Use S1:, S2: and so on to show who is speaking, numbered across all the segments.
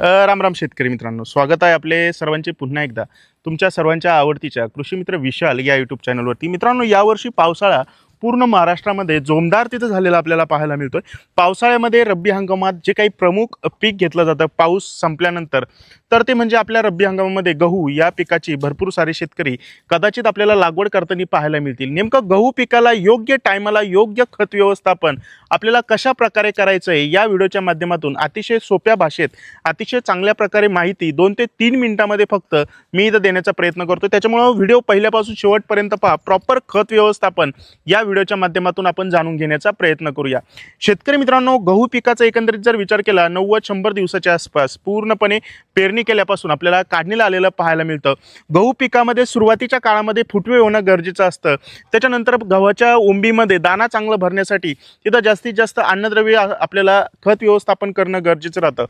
S1: राम राम शेतकरी मित्रांनो. स्वागत आहे आपले सर्वांचे पुन्हा एकदा. तुमच्या सर्वांच्या आवडतीच्या कृषी मित्र विशाल या यूट्यूब चॅनलवरती मित्रांनो यावर्षी पावसाळा पूर्ण महाराष्ट्रामध्ये जोमदार तिथं झालेला आपल्याला पाहायला मिळतोय. पावसाळ्यामध्ये रब्बी हंगामात जे काही प्रमुख पीक घेतलं जातं पाऊस संपल्यानंतर तर ते म्हणजे आपल्या रब्बी हंगामामध्ये गहू या पिकाची भरपूर सारे शेतकरी कदाचित आपल्याला लागवड करताना पाहायला मिळतील. नेमकं गहू पिकाला योग्य टायमाला योग्य खत व्यवस्थापन आपल्याला कशा प्रकारे करायचं आहे या व्हिडिओच्या माध्यमातून अतिशय सोप्या भाषेत अतिशय चांगल्या प्रकारे माहिती दोन ते तीन मिनिटामध्ये फक्त मी इथं देण्याचा प्रयत्न करतो त्याच्यामुळं व्हिडिओ पहिल्यापासून शेवटपर्यंत पहा. प्रॉपर खत व्यवस्थापन या व्हिडिओ व्हिडिओच्या माध्यमातून आपण जाणून घेण्याचा प्रयत्न करूया. शेतकरी मित्रांनो गहू पिकाचा एकंदरीत जर विचार केला नव्वद शंभर दिवसाच्या आसपास पूर्णपणे पेरणी केल्यापासून आपल्याला काढणीला आलेलं पाहायला मिळतं. गहू पिकामध्ये सुरुवातीच्या काळामध्ये फुटवे होणं गरजेचं असतं. त्याच्यानंतर गव्हाच्या ओंबीमध्ये दाना चांगलं भरण्यासाठी तिथं जास्तीत जास्त अन्नद्रव्य आपल्याला खत व्यवस्थापन करणं गरजेचं राहतं.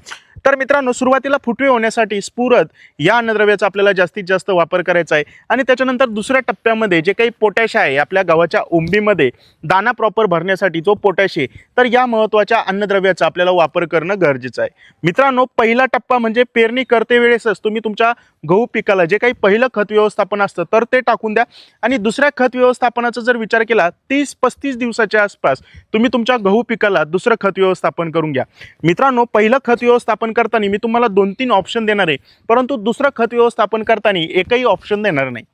S1: तर मित्रांनो सुरुवातीला फुटवे होण्यासाठी स्फुरद या अन्नद्रव्याचा आपल्याला जास्तीत जास्त वापर करायचा आहे. आणि त्याच्यानंतर दुसऱ्या टप्प्यामध्ये जे काही पोटॅश आहे आपल्या गव्हाच्या ओंबीमध्ये दाना प्रॉपर भरण्यासाठी जो पोटॅश आहे तर या महत्त्वाच्या अन्नद्रव्याचा आपल्याला वापर करणं गरजेचं आहे. मित्रांनो पहिला टप्पा म्हणजे पेरणी करते वेळेसच तुम्ही तुमच्या गहू पिकाला जे काही पहिलं खत व्यवस्थापन असतं तर ते टाकून द्या. आणि दुसऱ्या खत व्यवस्थापनाचा जर विचार केला तीस पस्तीस दिवसाच्या आसपास तुम्ही तुमच्या गहू पिकाला दुसरं खत व्यवस्थापन करून घ्या. मित्रांनो पहिलं खत व्यवस्थापन करताना मी तुम्हाला दोन तीन ऑप्शन देणार आहे. परंतु दुसरं खत व्यवस्थापन करताना एकही ऑप्शन देणार नाही.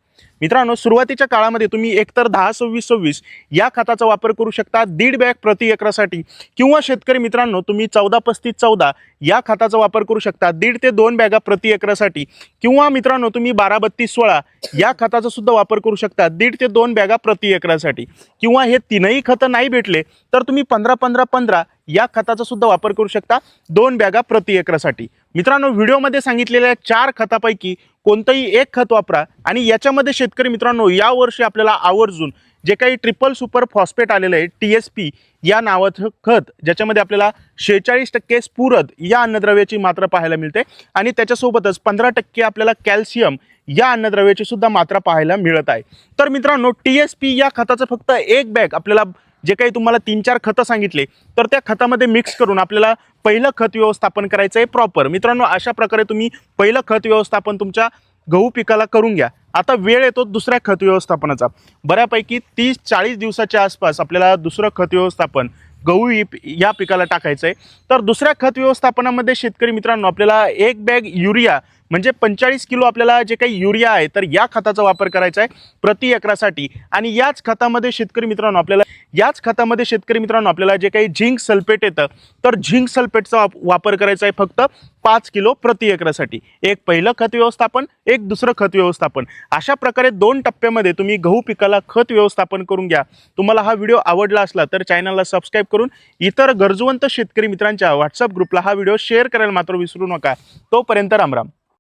S1: मित्रांनो सुरुवातीच्या काळामध्ये तुम्ही एकतर दहा सव्वीस सव्वीस या खताचा वापर करू शकता दीड बॅग प्रति एकरासाठी. किंवा शेतकरी मित्रांनो तुम्ही चौदा पस्तीस चौदा या खताचा वापर करू शकता दीड ते दोन बॅगा प्रति एकरासाठी. किंवा मित्रांनो तुम्ही बारा बत्तीस सोळा या खताचा सुद्धा वापर करू शकता दीड ते दोन बॅगा प्रति एकरासाठी. किंवा हे तीनही खतं नाही भेटले तर तुम्ही पंधरा पंधरा पंधरा या खताचा सुद्धा वापर करू शकता दोन बॅगा प्रति एकरासाठी. मित्रांनो व्हिडिओमध्ये सांगितलेल्या चार खतापैकी कोणतंही एक खत वापरा आणि याच्यामध्ये शेतकरी मित्रांनो यावर्षी आपल्याला आवर्जून जे काही ट्रिपल सुपर फॉस्फेट आलेलं आहे टी एस पी या नावाचं खत ज्याच्यामध्ये आपल्याला शेहेचाळीस टक्के स्फुरद या अन्नद्रव्याची मात्रा पाहायला मिळते आणि त्याच्यासोबतच पंधरा टक्के आपल्याला कॅल्शियम या अन्नद्रव्याची सुद्धा मात्रा पाहायला मिळत आहे. तर मित्रांनो टी एस पी या खताचं फक्त एक बॅग आपल्याला जे काही तुम्हाला तीन चार खतं सांगितले तर त्या खतामध्ये मिक्स करून आपल्याला पहिलं खत व्यवस्थापन करायचं आहे प्रॉपर मित्रांनो अशा प्रकारे तुम्ही पहिलं खत व्यवस्थापन तुमच्या गहू पिकाला करून घ्या. आता वेळ येतो दुसऱ्या खत व्यवस्थापनाचा. बऱ्यापैकी तीस चाळीस दिवसाच्या आसपास आपल्याला दुसरं खत व्यवस्थापन गहू ही या पिकाला टाकायचं आहे तर दुसऱ्या खत व्यवस्थापनामध्ये शेतकरी मित्रांनो आपल्याला एक बॅग युरिया म्हणजे पंचेचाळीस किलो आपल्याला जे काही युरिया आहे तर या खताचा वापर करायचा आहे प्रति एकरासाठी. आणि याच खतामध्ये शेतकरी मित्रांनो आपल्याला याच खतामध्ये शेतकरी मित्रांनो आपल्याला जे काही झिंक सल्फेट येतं तर झिंक सल्फेटचा वाप- वापर करायचा आहे फक्त पाच किलो प्रति एकरासाठी. एक पहिलं खत व्यवस्थापन एक दुसरं खत व्यवस्थापन. अशा प्रकारे दोन टप्प्यामध्ये तुम्ही गहू पिकाला खत व्यवस्थापन करून घ्या. तुम्हाला हा व्हिडिओ आवडला असला तर चॅनलला सबस्क्राईब करून इतर गरजवंत शेतकरी मित्रांच्या व्हॉट्सअप ग्रुपला हा व्हिडिओ शेअर करायला मात्र विसरू नका. तोपर्यंत रामराम.